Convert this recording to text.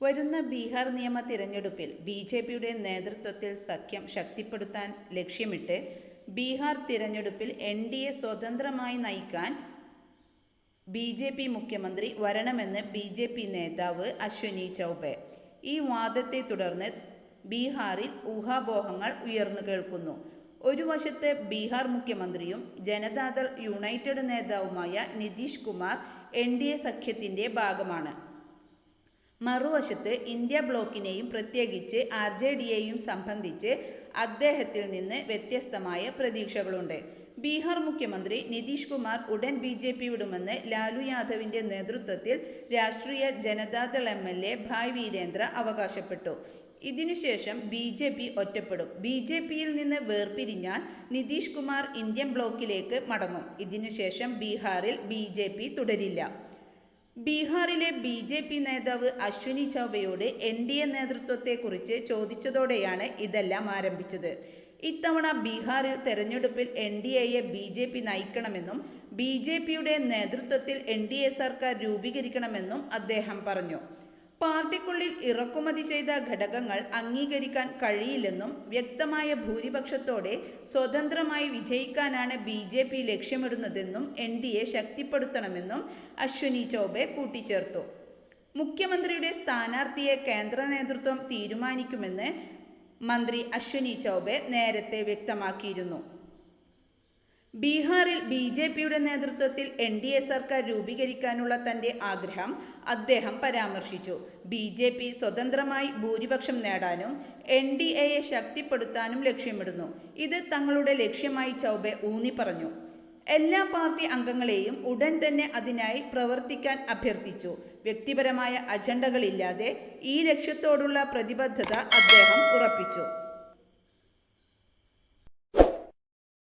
വരുന്ന ബീഹാർ നിയമ തിരഞ്ഞെടുപ്പിൽ ബി ജെ പിയുടെ നേതൃത്വത്തിൽ സഖ്യം ശക്തിപ്പെടുത്താൻ ലക്ഷ്യമിട്ട് ബീഹാർ തിരഞ്ഞെടുപ്പിൽ എൻ ഡി എ സ്വതന്ത്രമായി നയിക്കാൻ ബി ജെ പി മുഖ്യമന്ത്രി വരണമെന്ന് ബി ജെ പി നേതാവ് അശ്വനി ചൗബെ. ഈ വാദത്തെ തുടർന്ന് ബീഹാറിൽ ഊഹാപോഹങ്ങൾ ഉയർന്നു കേൾക്കുന്നു. ഒരു വശത്ത് ബീഹാർ മുഖ്യമന്ത്രിയും ജനതാദൾ യുണൈറ്റഡ് നേതാവുമായ Nitish Kumar N D A സഖ്യത്തിന്റെ ഭാഗമാണ്. മറുവശത്ത് ഇന്ത്യ ബ്ലോക്കിനെയും പ്രത്യേകിച്ച് ആർ ജെ ഡിയെയും സംബന്ധിച്ച് അദ്ദേഹത്തിൽ നിന്ന് വ്യത്യസ്തമായ പ്രതീക്ഷകളുണ്ട്. ബീഹാർ മുഖ്യമന്ത്രി നിതീഷ് കുമാർ ഉടൻ ബി ജെ പി വിടുമെന്ന് ലാലു യാദവിന്റെ നേതൃത്വത്തിൽ Rashtriya Janata Dal M L A Bhai Virendra അവകാശപ്പെട്ടു. ഇതിനുശേഷം ബി ജെ പി ഒറ്റപ്പെടും. ബി ജെ പിയിൽ നിന്ന് വേർപിരിഞ്ഞാൽ നിതീഷ് കുമാർ ഇന്ത്യൻ ബ്ലോക്കിലേക്ക് മടങ്ങും. ഇതിനുശേഷം ബീഹാറിൽ ബി ജെ പി തുടരില്ല. ബീഹാറിലെ ബി ജെ പി നേതാവ് അശ്വിനി ചൗബയോട് എൻ ഡി എ നേതൃത്വത്തെക്കുറിച്ച് ചോദിച്ചതോടെയാണ് ഇതെല്ലാം ആരംഭിച്ചത്. ഇത്തവണ ബീഹാറിൽ തെരഞ്ഞെടുപ്പിൽ എൻ ഡി എയെ ബി ജെ പി നയിക്കണമെന്നും ബി ജെ പിയുടെ നേതൃത്വത്തിൽ എൻ ഡി എ സർക്കാർ രൂപീകരിക്കണമെന്നും അദ്ദേഹം പറഞ്ഞു. പാർട്ടിക്കുള്ളിൽ ഇറക്കുമതി ചെയ്ത ഘടകങ്ങൾ അംഗീകരിക്കാൻ കഴിയില്ലെന്നും വ്യക്തമായ ഭൂരിപക്ഷത്തോടെ സ്വതന്ത്രമായി വിജയിക്കാനാണ് ബി ജെ പി ലക്ഷ്യമിടുന്നതെന്നും എൻ ഡി എ ശക്തിപ്പെടുത്തണമെന്നും അശ്വനി ചൗബെ കൂട്ടിച്ചേർത്തു. മുഖ്യമന്ത്രിയുടെ സ്ഥാനാർത്ഥിയെ കേന്ദ്ര നേതൃത്വം തീരുമാനിക്കുമെന്ന് മന്ത്രി അശ്വനി ചൗബെ നേരത്തെ വ്യക്തമാക്കിയിരുന്നു. ബീഹാറിൽ ബി ജെ പിയുടെ നേതൃത്വത്തിൽ എൻ ഡി എ സർക്കാർ രൂപീകരിക്കാനുള്ള തന്റെ ആഗ്രഹം അദ്ദേഹം പരാമർശിച്ചു. ബി ജെ പി സ്വതന്ത്രമായി ഭൂരിപക്ഷം നേടാനും എൻ ഡി എയെ ശക്തിപ്പെടുത്താനും ലക്ഷ്യമിടുന്നു. ഇത് തങ്ങളുടെ ലക്ഷ്യമായി ചൗബെ ഊന്നി പറഞ്ഞു. എല്ലാ പാർട്ടി അംഗങ്ങളെയും ഉടൻ തന്നെ അതിനായി പ്രവർത്തിക്കാൻ അഭ്യർത്ഥിച്ചു. വ്യക്തിപരമായ അജണ്ടകളില്ലാതെ ഈ ലക്ഷ്യത്തോടുള്ള പ്രതിബദ്ധത അദ്ദേഹം ഉറപ്പിച്ചു.